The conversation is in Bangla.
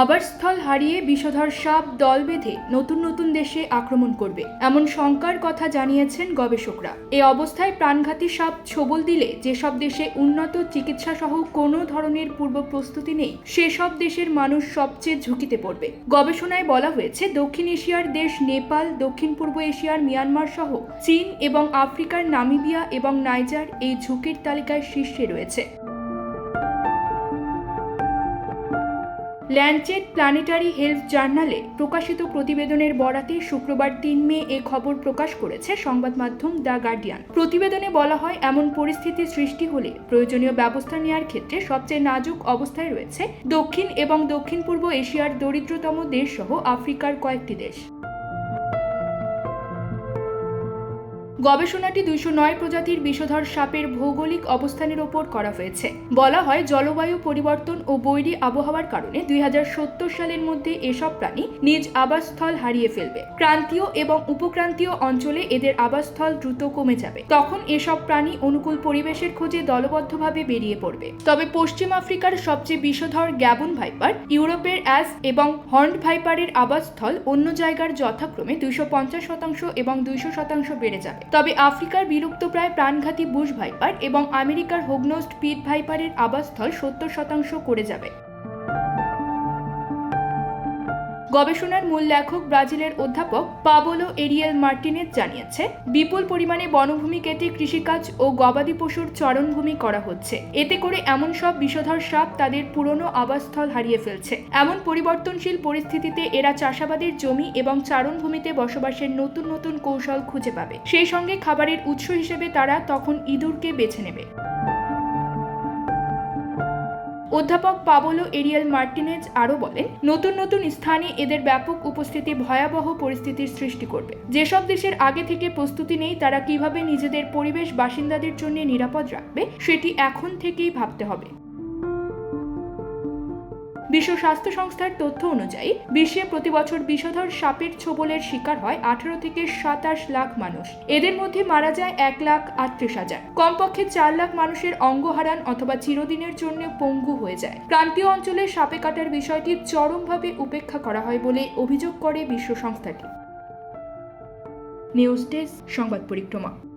আবাসস্থল হারিয়ে বিষধর সাপ দল বেঁধে নতুন নতুন দেশে আক্রমণ করবে, এমন শঙ্কার কথা জানিয়েছেন গবেষকরা। এ অবস্থায় প্রাণঘাতী সাপ ছবল দিলে যেসব দেশে উন্নত চিকিৎসা সহ কোনো ধরনের পূর্ব প্রস্তুতি নেই, সেসব দেশের মানুষ সবচেয়ে ঝুঁকিতে পড়বে। গবেষণায় বলা হয়েছে, দক্ষিণ এশিয়ার দেশ নেপাল, দক্ষিণ পূর্ব এশিয়ার মিয়ানমার সহ চীন এবং আফ্রিকার নামিবিয়া এবং নাইজার এই ঝুঁকির তালিকায় শীর্ষে রয়েছে। ল্যান্ডচেট প্ল্যানেটারি হেলথ জার্নালে প্রকাশিত প্রতিবেদনের বরাতে শুক্রবার তিন মে এ খবর প্রকাশ করেছে সংবাদ মাধ্যম দ্য গার্ডিয়ান। প্রতিবেদনে বলা হয়, এমন পরিস্থিতি সৃষ্টি হলে প্রয়োজনীয় ব্যবস্থা নেওয়ার ক্ষেত্রে সবচেয়ে নাজুক অবস্থায় রয়েছে দক্ষিণ এবং দক্ষিণ পূর্ব এশিয়ার দরিদ্রতম দেশ সহ আফ্রিকার কয়েকটি দেশ। গবেষণাটি দুইশো নয় প্রজাতির বিষধর সাপের ভৌগোলিক অবস্থানের ওপর করা হয়েছে। বলা হয়, জলবায়ু পরিবর্তন ও বৈরী আবহাওয়ার কারণে দুই হাজার সত্তর সালের মধ্যে এসব প্রাণী নিজ আবাসস্থল হারিয়ে ফেলবে। ক্রান্তীয় এবং উপক্রান্তীয় অঞ্চলে এদের আবাসস্থল দ্রুত কমে যাবে। তখন এসব প্রাণী অনুকূল পরিবেশের খোঁজে দলবদ্ধভাবে বেরিয়ে পড়বে। তবে পশ্চিম আফ্রিকার সবচেয়ে বিষধর গ্যাবন ভাইপার, ইউরোপের অ্যাস এবং হর্ন ভাইপারের আবাসস্থল অন্য জায়গার যথাক্রমে দুইশো পঞ্চাশ শতাংশ এবং দুইশো শতাংশ বেড়ে যাবে। তবে আফ্রিকার বিলুপ্তপ্রায় প্রাণঘাতী বুশ ভাইপার এবং আমেরিকার হোগনোস্ট পিট ভাইপারের আবাসস্থল সত্তর শতাংশ করে যাবে। গবেষণার মূল লেখক ব্রাজিলের অধ্যাপক পাবোলো এরিয়েল মার্টিনেজ জানিয়েছে, বিপুল পরিমাণে বনভূমি কেটে কৃষিকাজ ও গবাদি পশুর চরণভূমি করা হচ্ছে। এতে করে এমন সব বিষধর সাপ তাদের পুরনো আবাসস্থল হারিয়ে ফেলছে। এমন পরিবর্তনশীল পরিস্থিতিতে এরা চাষাবাদের জমি এবং চারণভূমিতে বসবাসের নতুন নতুন কৌশল খুঁজে পাবে। সেই সঙ্গে খাবারের উৎস হিসেবে তারা তখন ইঁদুরকে বেছে নেবে। অধ্যাপক পাবলো এরিয়াল মার্টিনেজ আরও বলেন, নতুন নতুন স্থানে এদের ব্যাপক উপস্থিতি ভয়াবহ পরিস্থিতির সৃষ্টি করবে। যেসব দেশের আগে থেকে প্রস্তুতি নেই, তারা কীভাবে নিজেদের পরিবেশ বাসিন্দাদের জন্য নিরাপদ রাখবে, সেটি এখন থেকেই ভাবতে হবে। বিশ্ব স্বাস্থ্য সংস্থার তথ্য অনুযায়ী, বিশ্বে প্রতি বছর বিষধর সাপের ছোবলের শিকার হয় আঠারো থেকে সাতাশ লাখ মানুষ। এদের মধ্যে মারা যায় এক লাখ আটত্রিশ হাজার। কমপক্ষে চার লাখ মানুষের অঙ্গ হারান অথবা চিরদিনের জন্য পঙ্গু হয়ে যায়। প্রান্তীয় অঞ্চলে সাপে কাটার বিষয়টি চরমভাবে উপেক্ষা করা হয় বলে অভিযোগ করে বিশ্ব সংস্থাটি। নিউজ ডেস্ক, সংবাদ পরিক্রমা।